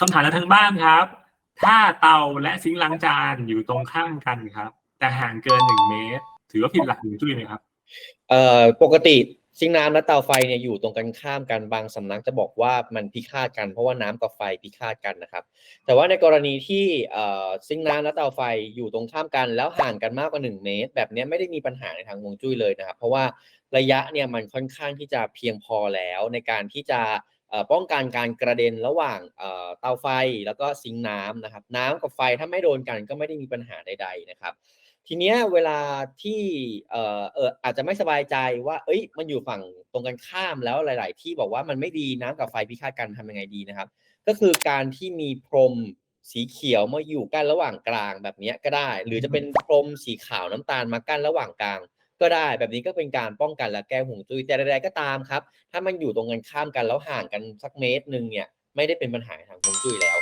คำถามจากทางบ้านครับ ถ้าเตาและซิงค์ล้างจานอยู่ตรงข้ามกันครับ แต่ห่างเกินหนึ่งเมตร ถือว่าผิดหลักฮวงจุ้ยไหมครับ เอ่อปกติซิงค์น้ำและเตาไฟเนี่ยอยู่ตรงกันข้ามกันบางสำนักจะบอกว่ามันพิฆาตกันเพราะว่าน้ำกับไฟพิฆาตกันนะครับ แต่ว่าในกรณีที่เอ่อซิงค์น้ำและเตาไฟอยู่ตรงข้ามกัน แล้วห่างกันมากกว่า 1 เมตร แบบเนี้ยไม่ได้มีปัญหาในทางฮวงจุ้ยเลยนะครับ เพราะว่าระยะเนี่ยมันค่อนข้างที่จะเพียงพอแล้วในการที่จะ ป้องกันการกระเด็นระหว่างเตาไฟแล้วก็ซิงน้ำนะครับ น้ำกับไฟถ้าไม่โดนกันก็ไม่ได้มีปัญหาใด ๆ นะครับ ทีเนี้ยเวลาที่เออเอออาจจะไม่สบายใจว่า เอ้ย มันอยู่ฝั่งตรงกันข้ามแล้วหลาย ๆ ที่บอกว่ามันไม่ดีน้ำกับไฟพิฆาตกันทำยังไงดีนะครับ ก็คือการที่มีพรมสีเขียวมาอยู่กั้นระหว่างกลางแบบนี้ก็ได้ หรือจะเป็นพรมสีขาวน้ำตาลมากั้นระหว่างกลาง ก็ได้แบบนี้ก็เป็นการป้องกันและแก้ห่วงจุ้ยแต่ใดๆก็ตามครับ ถ้ามันอยู่ตรงกันข้ามกันแล้วห่างกันสักเมตรหนึ่งเนี่ยไม่ได้เป็นปัญหาทางห่วงจุ้ยแล้ว